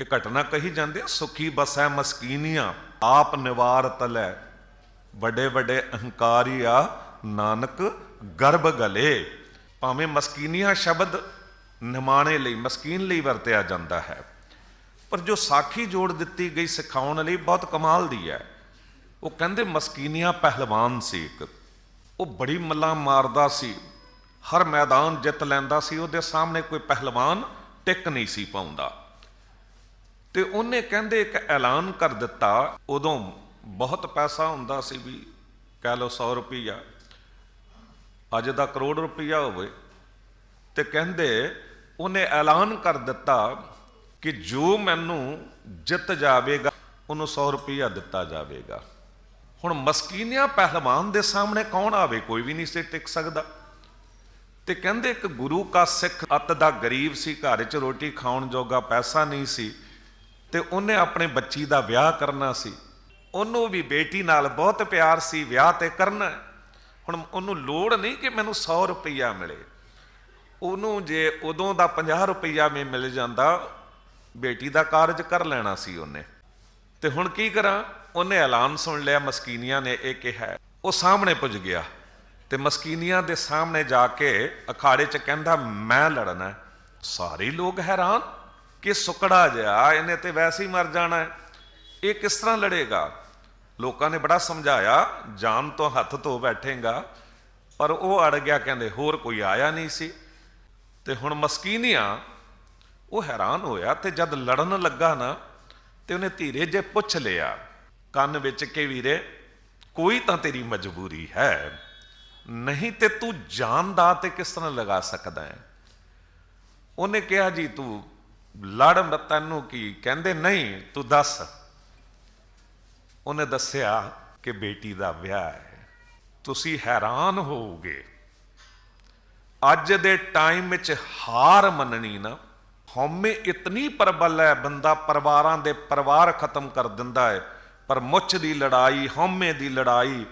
ਇਹ ਘਟਨਾ ਕਹੀ ਜਾਂਦੀ ਹੈ, ਸੁਖੀ ਬਸੈ ਮਸਕੀਨੀਆਂ, ਆਪ ਨਿਵਾਰ ਤਲੈ। ਵੱਡੇ ਵੱਡੇ ਅਹੰਕਾਰੀ ਆ, ਨਾਨਕ ਗਰਭ ਗਲੇ। ਭਾਵੇਂ ਮਸਕੀਨੀਆਂ ਸ਼ਬਦ ਨਿਮਾਣੇ ਲਈ, ਮਸਕੀਨ ਲਈ ਵਰਤਿਆ ਜਾਂਦਾ ਹੈ, ਪਰ ਜੋ ਸਾਖੀ ਜੋੜ ਦਿੱਤੀ ਗਈ ਸਿਖਾਉਣ ਲਈ ਬਹੁਤ ਕਮਾਲ ਦੀ ਹੈ। ਉਹ ਕਹਿੰਦੇ ਮਸਕੀਨੀਆਂ ਪਹਿਲਵਾਨ ਸੀ ਇੱਕ। ਉਹ ਬੜੀ ਮੱਲਾਂ ਮਾਰਦਾ ਸੀ। ਹਰ ਮੈਦਾਨ ਜਿੱਤ ਲੈਂਦਾ ਸੀ, ਉਹਦੇ ਸਾਹਮਣੇ ਕੋਈ ਪਹਿਲਵਾਨ ਟਿਕ ਨਹੀਂ ਸੀ ਪਾਉਂਦਾ। ਤੇ ਉਹਨੇ ਕਹਿੰਦੇ ਇੱਕ ਐਲਾਨ ਕਰ ਦਿੱਤਾ, ਉਦੋਂ ਬਹੁਤ ਪੈਸਾ ਹੁੰਦਾ ਸੀ ਵੀ ਕਹਿ ਲਓ 100 ਰੁਪਈਆ। ਅੱਜ ਦਾ ਕਰੋੜ ਰੁਪਈਆ ਹੋਵੇ। ਤੇ ਕਹਿੰਦੇ ਉਹਨੇ ਐਲਾਨ ਕਰ ਦਿੱਤਾ ਕਿ ਜੋ ਮੈਨੂੰ ਜਿੱਤ ਜਾਵੇਗਾ, ਉਹਨੂੰ 100 ਰੁਪਈਆ ਦਿੱਤਾ ਜਾਵੇਗਾ। ਹੁਣ ਮਸਕੀਨਿਆ ਪਹਿਲਵਾਨ ਦੇ ਸਾਹਮਣੇ ਕੌਣ ਆਵੇ, ਕੋਈ ਵੀ ਨਹੀਂ ਸੀ ਟਿਕ ਸਕਦਾ। ਤੇ ਕਹਿੰਦੇ ਇੱਕ ਗੁਰੂ ਕਾ ਸਿੱਖ, ਅੱਤ ਦਾ ਗਰੀਬ ਸੀ, ਘਰ 'ਚ ਰੋਟੀ ਖਾਣ ਜੋਗਾ ਪੈਸਾ ਨਹੀਂ ਸੀ। ਤੇ ਉਹਨੇ ਆਪਣੇ ਬੱਚੀ ਦਾ ਵਿਆਹ ਕਰਨਾ ਸੀ। ਉਹਨੂੰ ਵੀ ਬੇਟੀ ਨਾਲ ਬਹੁਤ ਪਿਆਰ ਸੀ, ਵਿਆਹ ਤੇ ਕਰਨਾ ਹੁਣ ਉਹਨੂੰ ਲੋੜ ਨਹੀਂ ਕਿ ਮੈਨੂੰ 100 ਰੁਪਈਆ ਮਿਲੇ। ਉਹਨੂੰ ਜੇ ਉਦੋਂ ਦਾ 50 ਰੁਪਈਆ ਵੀ ਮਿਲ ਜਾਂਦਾ, ਬੇਟੀ ਦਾ ਕਾਰਜ ਕਰ ਲੈਣਾ ਸੀ ਉਹਨੇ। ਤੇ ਹੁਣ ਕੀ ਕਰਾਂ? ਉਹਨੇ ਐਲਾਨ ਸੁਣ ਲਿਆ, ਮਸਕੀਨੀਆਂ ਨੇ ਇਹ ਕਿਹਾ ਉਹ ਸਾਹਮਣੇ ਪੁੱਜ ਗਿਆ ਤੇ ਮਸਕੀਨੀਆਂ ਦੇ ਸਾਹਮਣੇ ਜਾ ਕੇ ਅਖਾੜੇ 'ਚ ਕਹਿੰਦਾ, ਮੈਂ ਲੜਨਾ ਸਾਰੇ ਲੋਕ ਹੈਰਾਨ। ਕਿ ਸੁਕੜਾ ਜਿਹਾ, ਇਹਨੇ ਤੇ ਵੈਸੇ ਹੀ ਮਰ ਜਾਣਾ ਹੈ। ਇਹ ਕਿਸ ਤਰ੍ਹਾਂ ਲੜੇਗਾ? ਲੋਕਾਂ ਨੇ ਬੜਾ ਸਮਝਾਇਆ, ਜਾਨ ਤੋਂ ਹੱਥ ਧੋ ਬੈਠੇਗਾ। ਪਰ ਉਹ ਅੜ ਗਿਆ, ਕਹਿੰਦੇ, ਹੋਰ ਕੋਈ ਆਇਆ ਨਹੀਂ ਸੀ। ਤੇ ਹੁਣ ਮਸਕੀਨੀਆਂ, ਉਹ ਹੈਰਾਨ ਹੋਇਆ ਤੇ ਜਦ ਲੜਨ ਲੱਗਾ ਨਾ, ਤੇ ਉਹਨੇ ਧੀਰੇ ਜੇ ਪੁੱਛ ਲਿਆ, ਕੰਨ ਵਿੱਚ ਕਿ ਵੀਰੇ, ਕੋਈ ਤਾਂ ਤੇਰੀ ਮਜਬੂਰੀ ਹੈ। ਨਹੀਂ ਤੇ ਤੂੰ ਜਾਨ ਦਾ ਤੇ ਕਿਸ ਤਰ੍ਹਾਂ ਲਗਾ ਸਕਦਾ ਹੈ? ਉਹਨੇ ਕਿਹਾ, ਜੀ, ਤੂੰ ਲੜ ਮੈਂ ਤੈਨੂੰ ਕੀ? ਕਹਿੰਦੇ ਨਹੀਂ, ਤੂੰ ਦੱਸ। ਉਹਨੇ ਦੱਸਿਆ ਕਿ ਬੇਟੀ ਦਾ ਵਿਆਹ ਹੈ। ਤੁਸੀਂ ਹੈਰਾਨ ਹੋਵੋਗੇ। ਅੱਜ ਦੇ ਟਾਈਮ ਵਿੱਚ ਹਾਰ ਮੰਨਣੀ ਨਾ, ਹਉਮੈ ਇਤਨੀ ਪ੍ਰਬਲ ਹੈ, ਬੰਦਾ ਪਰਿਵਾਰਾਂ ਦੇ ਪਰਿਵਾਰ ਖਤਮ ਕਰ ਦਿੰਦਾ ਹੈ। ਪਰ ਮੁੱਛ ਦੀ ਲੜਾਈ, ਹਉਮੈ ਦੀ ਲੜਾਈ,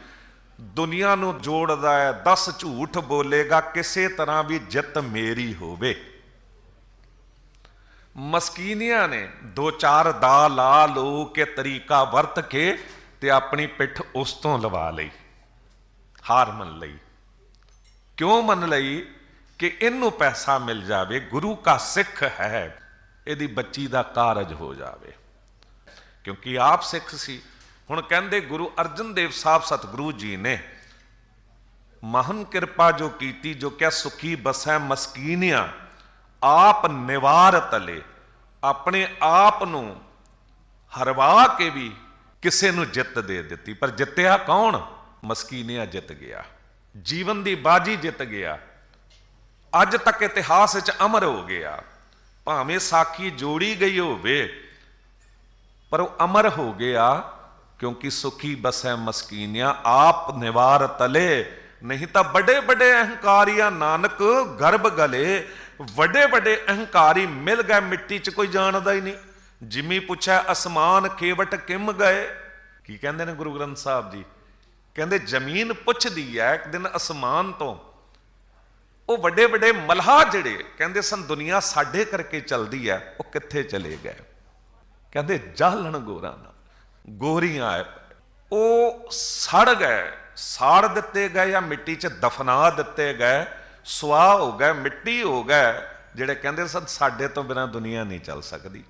ਦੁਨੀਆ ਨੂੰ ਜੋੜਦਾ ਹੈ। 10 ਝੂਠ ਬੋਲੇਗਾ, ਕਿਸੇ ਤਰ੍ਹਾਂ ਵੀ ਜਿੱਤ ਮੇਰੀ ਹੋਵੇ। ਮਸਕੀਨੀਆਂ ਨੇ। ਦੋ ਚਾਰ ਦਾ ਲਾ ਲੋ ਕੇ ਤਰੀਕਾ ਵਰਤ ਕੇ ਤੇ ਆਪਣੀ ਪਿੱਠ ਉਸ ਤੋਂ ਲਵਾ ਲਈ, ਹਾਰ ਮੰਨ ਲਈ। ਕਿਉਂ ਮੰਨ ਲਈ? ਕਿ ਇਹਨੂੰ ਪੈਸਾ ਮਿਲ ਜਾਵੇ, ਗੁਰੂ ਕਾ ਸਿੱਖ ਹੈ, ਇਹਦੀ ਬੱਚੀ ਦਾ ਕਾਰਜ ਹੋ ਜਾਵੇ। ਕਿਉਂਕਿ ਆਪ ਸਿੱਖ ਸੀ। ਹੁਣ ਕਹਿੰਦੇ ਗੁਰੂ ਅਰਜਨ ਦੇਵ ਸਾਹਿਬ ਸਤਿਗੁਰੂ ਜੀ ਨੇ, ਮਹਨ ਕਿਰਪਾ ਜੋ ਕੀਤੀ, ਜੋ ਕਿਆ ਸੁਖੀ ਬਸੈ ਮਸਕੀਨਿਆ। ਆਪ ਨਿਵਾਰ ਤਲੇ ਆਪਣੇ ਆਪ ਨੂੰ ਹਰਵਾ ਕੇ ਵੀ ਕਿਸੇ ਨੂੰ ਜਿੱਤ ਦੇ ਦਿੱਤੀ। ਪਰ ਜਿੱਤਿਆ ਕੌਣ? ਮਸਕੀਨਿਆ ਜਿੱਤ ਗਿਆ। ਜੀਵਨ ਦੀ ਬਾਜੀ ਜਿੱਤ ਗਿਆ। ਅੱਜ ਤੱਕ ਇਤਿਹਾਸ ਵਿੱਚ ਅਮਰ ਹੋ ਗਿਆ। ਭਾਵੇਂ ਸਾਖੀ ਜੋੜੀ ਗਈ ਹੋਵੇ, ਪਰ ਉਹ ਅਮਰ ਹੋ ਗਿਆ ਕਿਉਂਕਿ ਸੁਖੀ ਬਸੈ ਮਸਕੀਨਿਆ, ਆਪ ਨਿਵਾਰ ਤਲੇ ਨਹੀਂ ਤਾਂ ਵੱਡੇ ਵੱਡੇ ਅਹੰਕਾਰੀਆਂ ਨਾਨਕ ਗਰਭ ਗਲੇ ਵੱਡੇ ਵੱਡੇ ਅਹੰਕਾਰੀ ਮਿਲ ਗਏ ਮਿੱਟੀ 'ਚ ਕੋਈ ਜਾਣਦਾ ਹੀ ਨਹੀਂ। ਜਿਮੀ ਪੁੱਛਿਆ, ਅਸਮਾਨ ਖੇਵਟ ਕਿਮ ਗਏ? ਕੀ ਕਹਿੰਦੇ ਨੇ ਗੁਰੂ ਗ੍ਰੰਥ ਸਾਹਿਬ ਜੀ? ਕਹਿੰਦੇ, ਜ਼ਮੀਨ ਪੁੱਛਦੀ ਹੈ ਇੱਕ ਦਿਨ ਅਸਮਾਨ ਤੋਂ। ਉਹ ਵੱਡੇ ਵੱਡੇ ਮਲਹਾ ਜਿਹੜੇ, ਕਹਿੰਦੇ ਸਨ, ਦੁਨੀਆ ਸਾਡੇ ਕਰਕੇ ਚੱਲਦੀ ਹੈ ਉਹ ਕਿੱਥੇ ਚਲੇ ਗਏ? ਕਹਿੰਦੇ, ਜਾਲਣ ਗੋਰਾਂ ਨਾਲ, ਗੋਰੀਆਂ ਉਹ ਸੜ ਗਏ, ਸਾੜ ਦਿੱਤੇ ਗਏ ਜਾਂ ਮਿੱਟੀ 'ਚ ਦਫਨਾ ਦਿੱਤੇ ਗਏ। ਸੁਆਹ ਹੋ ਗਏ, ਮਿੱਟੀ ਹੋ ਗਏ, ਜਿਹੜੇ ਕਹਿੰਦੇ ਸਨ, ਸਾਡੇ ਤੋਂ ਬਿਨਾ ਦੁਨੀਆ ਨਹੀਂ ਚੱਲ ਸਕਦੀ।